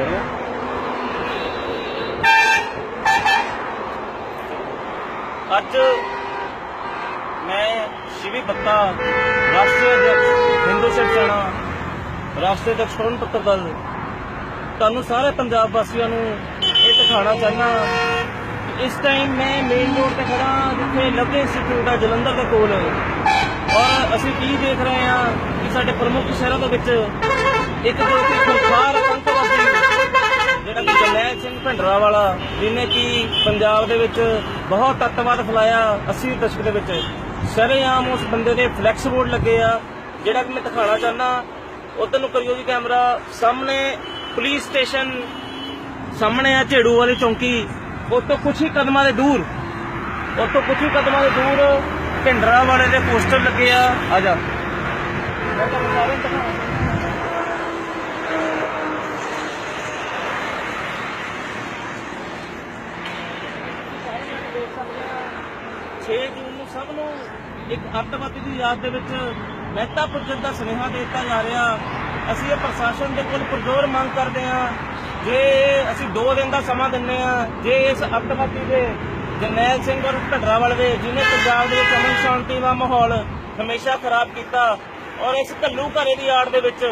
ਬੋਲੋ ਅੱਜ ਮੈਂ ਸ਼ਿਵੀ ਬੱਤਾ, ਰਾਸ਼ਟਰੀ ਅਧਿਕਸ਼ ਹਿੰਦੂ ਸਿੱਖ ਸੈਨਾ, ਰਾਸ਼ਟਰੀ ਅਧਿਕਸ਼ ਫੌਰਨ ਪੱਤਰ ਤੁਹਾਨੂੰ ਸਾਰੇ ਪੰਜਾਬ ਵਾਸੀਆਂ ਨੂੰ ਇਹ ਦਿਖਾਉਣਾ ਚਾਹਨਾ ਇਸ ਟਾਈਮ ਮੈਂ ਮੇਨ ਰੋਡ ਤੇ ਖੜਾ ਜਿੱਥੇ ਲਵਲੀ ਇੰਸਟੀਚਿਊਟ ਆ ਜਲੰਧਰ ਦੇ ਕੋਲ। ਔਰ ਅਸੀਂ ਕੀ ਦੇਖ ਰਹੇ ਹਾਂ ਕਿ ਸਾਡੇ ਪ੍ਰਮੁੱਖ ਸ਼ਹਿਰਾਂ ਦੇ ਵਿੱਚ ਇੱਕ ਦੋ ਕਿ ਖੁੰਖਾਰ ਜਿਹੜਾ ਕਿ ਜਰਨੈਲ ਸਿੰਘ ਭਿੰਡਰਾ ਵਾਲਾ, ਜਿਹਨੇ ਕਿ ਪੰਜਾਬ ਦੇ ਵਿੱਚ ਬਹੁਤ ਤੱਤਵਾਦ ਫੈਲਾਇਆ 80 ਦਸ਼ਕ ਦੇ ਵਿੱਚ। ਸਰੇਆਮ ਉਸ ਬੰਦੇ ਦੇ ਫਲੈਕਸ ਬੋਰਡ ਲੱਗੇ ਆ, ਜਿਹੜਾ ਕਿ ਮੈਂ ਦਿਖਾਉਣਾ ਚਾਹਨਾ ਉਧਰ ਨੂੰ ਕਰਿਓ ਜੀ ਕੈਮਰਾ, ਸਾਹਮਣੇ ਪੁਲਿਸ ਸਟੇਸ਼ਨ ਸਾਹਮਣੇ ਆ ਝੇੜੂ ਵਾਲੀ ਚੌਂਕੀ ਉਸ ਤੋਂ ਕੁਝ ਹੀ ਕਦਮਾਂ ਦੇ ਦੂਰ ਉਹ ਤੋਂ ਕੁਝ ਹੀ ਕਦਮਾਂ ਦੇ ਦੂਰ ਭਿੰਡਰਾ ਵਾਲੇ ਦੇ ਪੋਸਟਰ ਲੱਗੇ ਆ। ਆ ਜਾ। ਮੈਂ ਛੇ ਜੂਨ ਨੂੰ ਸਭ ਨੂੰ ਇੱਕ ਅੱਤਵਾਦੀ ਦੀ ਯਾਦ ਦੇ ਵਿੱਚ ਮਹਿਤਾ ਪੁੱਜਣ ਦਾ ਸੁਨੇਹਾ ਦੇ ਦਿੱਤਾ ਜਾ ਰਿਹਾ। ਅਸੀਂ ਇਹ ਪ੍ਰਸ਼ਾਸਨ ਦੇ ਕੋਲ ਪੁਰਜ਼ੋਰ ਮੰਗ ਕਰਦੇ ਹਾਂ। ਜੇ ਅਸੀਂ 2 ਦਿਨ ਦਾ ਸਮਾਂ ਦਿੰਨੇ ਆ ਜੇ ਇਸ ਅੱਤਵਾਦੀ ਦੇ ਜਰਨੈਲ ਸਿੰਘ ਔਰ ਭੱਡਰਾ ਵਾਲੇ ਜਿਹਨੇ ਪੰਜਾਬ ਦੇ ਵਿੱਚ ਅਮਨ ਸ਼ਾਂਤੀ ਦਾ ਮਾਹੌਲ ਹਮੇਸ਼ਾ ਖਰਾਬ ਕੀਤਾ ਔਰ ਇਸ ਘੱਲੂ ਘਰੇ ਦੀ ਆੜ ਦੇ ਵਿੱਚ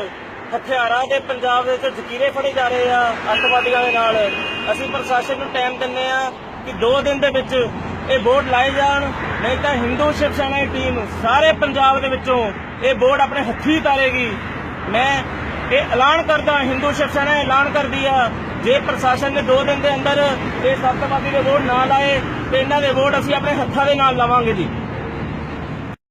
ਹਥਿਆਰਾਂ ਦੇ ਪੰਜਾਬ ਦੇ ਵਿੱਚ ਜ਼ਖੀਰੇ ਫੜੇ ਜਾ ਰਹੇ ਆ ਅੱਤਵਾਦੀਆਂ ਦੇ ਨਾਲ, ਅਸੀਂ ਪ੍ਰਸ਼ਾਸਨ ਨੂੰ ਟਾਈਮ ਦਿੰਨੇ ਆ ਕਿ 2 ਦਿਨ ਦੇ ਵਿੱਚ ਇਹ ਵੋਟ ਲਾਏ ਜਾਣ, ਨਹੀਂ ਤਾਂ ਹਿੰਦੂ ਸ਼ਿਵ ਸੈਨਾ ਦੀ ਟੀਮ ਸਾਰੇ ਪੰਜਾਬ ਦੇ ਵਿੱਚੋਂ ਇਹ ਵੋਟ ਆਪਣੇ ਹੱਥੀਂ ਉਤਾਰੇਗੀ। ਮੈਂ ਇਹ ਐਲਾਨ ਕਰਦਾ, ਹਿੰਦੂ ਸ਼ਿਵ ਸੈਨਾ ਐਲਾਨ ਕਰਦੀ ਆ, ਜੇ ਪ੍ਰਸ਼ਾਸਨ ਨੇ 2 ਦਿਨ ਦੇ ਅੰਦਰ ਇਹ ਸੱਤਵਾਦੀ ਦੇ ਵੋਟ ਨਾ ਲਾਏ, ਤੇ ਇਹਨਾਂ ਦੇ ਵੋਟ ਅਸੀਂ ਆਪਣੇ ਹੱਥਾਂ ਦੇ ਨਾਲ ਲਾਵਾਂਗੇ ਜੀ।